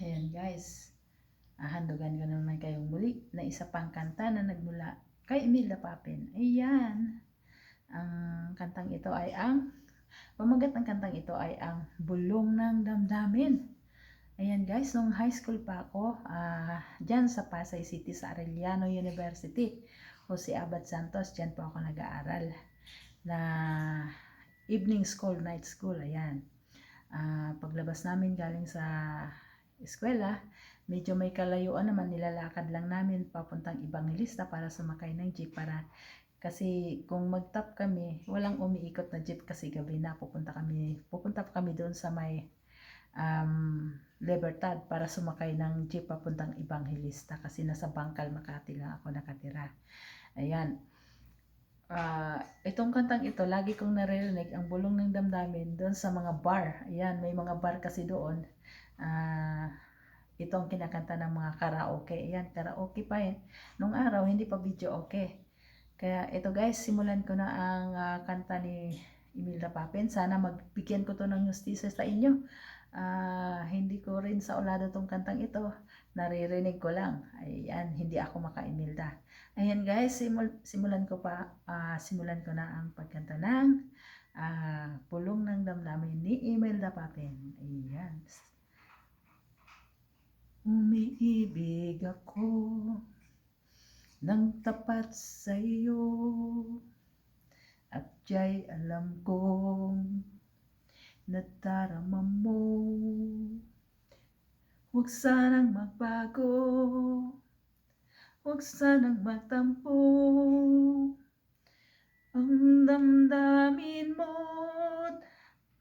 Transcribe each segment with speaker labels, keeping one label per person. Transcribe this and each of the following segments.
Speaker 1: Ayan guys, ahandugan ko naman kayong muli na isa pang kanta na nagmula kay Imelda Papin. Ayan, ang kantang ito ay ang, pamagat ng kantang ito ay ang Bulong ng Damdamin. Ayan guys, nung high school pa ako, ah dyan sa Pasay City sa Arellano University, Jose Abad Santos, dyan po ako nag-aaral na evening school, night school, ayan. Ah, paglabas namin galing sa eskwela, medyo may kalayuan naman, nilalakad lang namin papuntang Evangelista para sumakay ng jeep para kasi kung mag-top kami, walang umiikot na jeep kasi gabi na pupunta kami, pupunta kami doon sa may um, Libertad para sumakay ng jeep papuntang Evangelista kasi nasa Bangkal, Makati lang ako nakatira. Ayan. Ah, itong kantang ito, lagi kong naririnig ang bulong ng damdamin doon sa mga bar. Ayan, may mga bar kasi doon. Ah, ito ang kinakanta ng mga karaoke. Ayan, karaoke pa yun. Nung araw, hindi pa video okay. Kaya ito guys, simulan ko na ang ah, kanta ni Imelda Papin. Sana magbigyan ko to ng justisya sa inyo. Ah, hindi ko rin sa ulado tong kantang ito. Naririnig ko lang. Ayan, hindi ako maka-Imelda. Ayan guys, simul- simulan ko pa, ah, simulan ko na ang pagkanta ng ah, Pulong ng Damdamin ni Imelda Papin. Ayan. Umiibig ako ng tapat sa iyo at jay alam kong nadarama mo. Huwag sanang magbago huwag sanang magtampo. Ang damdamin mo't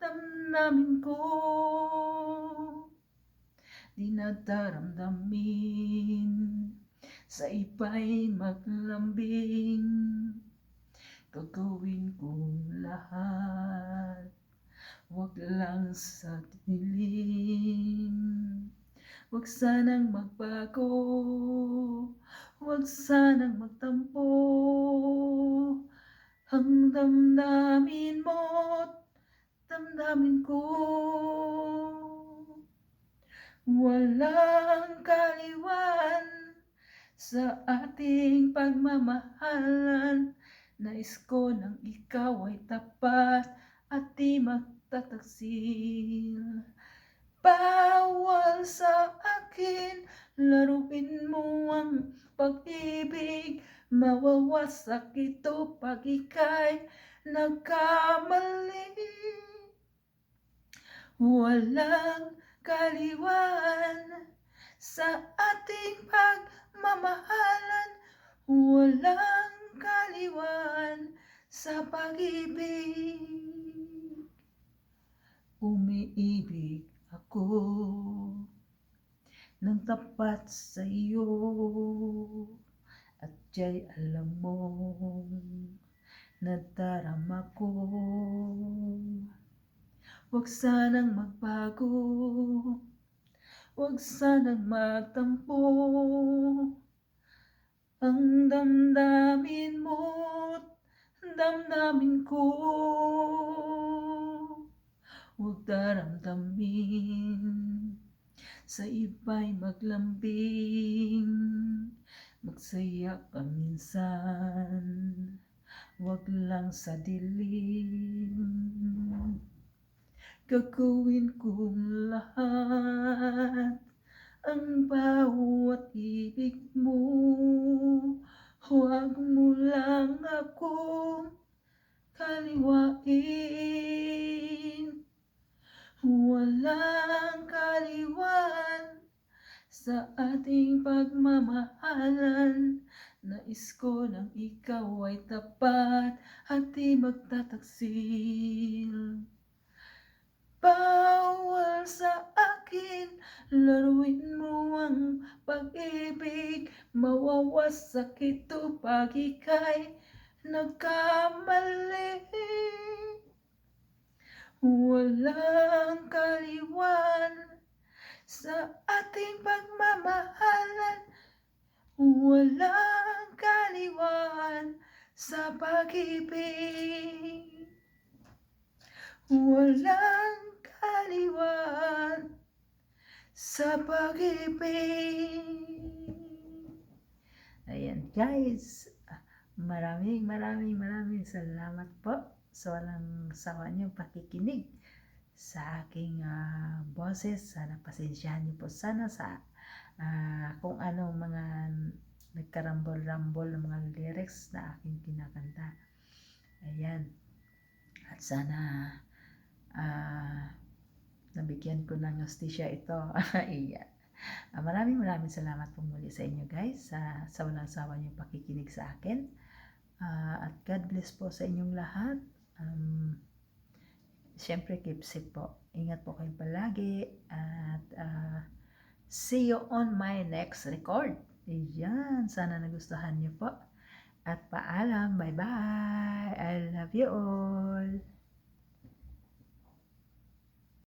Speaker 1: damdamin ko dinadaramdamin sa iba'y maglambing gagawin kong lahat wag lang sa dilim wag sanang magbago wag sanang magtampo ang damdamin mo't damdamin ko Walang kaliwan sa ating pagmamahalan. Nais ko nang ikaw ay tapat at di magtataksil. Bawal sa akin, laruin mo ang pag-ibig. Mawawasak ito pag ika'y nagkamali. Walang kaliwan sa ating pagmamahalan. Walang kaliwan sa pag-ibig. Umiibig ako ng tapat sa iyo at jay alam mo nadarama ko Huwag sanang magbago, huwag sanang magtampo. Ang damdamin mo't damdamin ko. Huwag daramdamin, sa iba'y maglambing. Magsaya ka minsan, huwag lang sa dilim. Gagawin kong lahat ang bawat ibig mo. Huwag mo lang akong kaliwain. Walang kaliwan sa ating pagmamahalan. Nais ko nang ikaw ay tapat at di magtataksil. Bawal sa akin, laruin mo ang pag-ibig. Mawawasak ito pag ika'y nagkamali. Walang kaliwan sa ating pagmamahalan. Walang kaliwan sa pag-ibig. Walang kaliwan sa pag-ibig. Ayan guys, maraming maraming maraming salamat po sa walang sawa niyong pakikinig sa aking ah, boses. Sana pasensyahan niyo po sana sa ah, kung anong mga nagkarambol-rambol ng mga lyrics na aking kinakanta. Ayan. At sana ah, nabigyan ko ng hostisya ito. Ayan. Ah, maraming maraming salamat po muli sa inyo guys sa, sa walang sawa niyong pakikinig sa akin. Ah, at God bless po sa inyong lahat. Um, Siyempre, keep safe po. Ingat po kayo palagi. At ah, see you on my next record. Ayan. Sana nagustuhan niyo po. At paalam. Bye-bye. I love you all.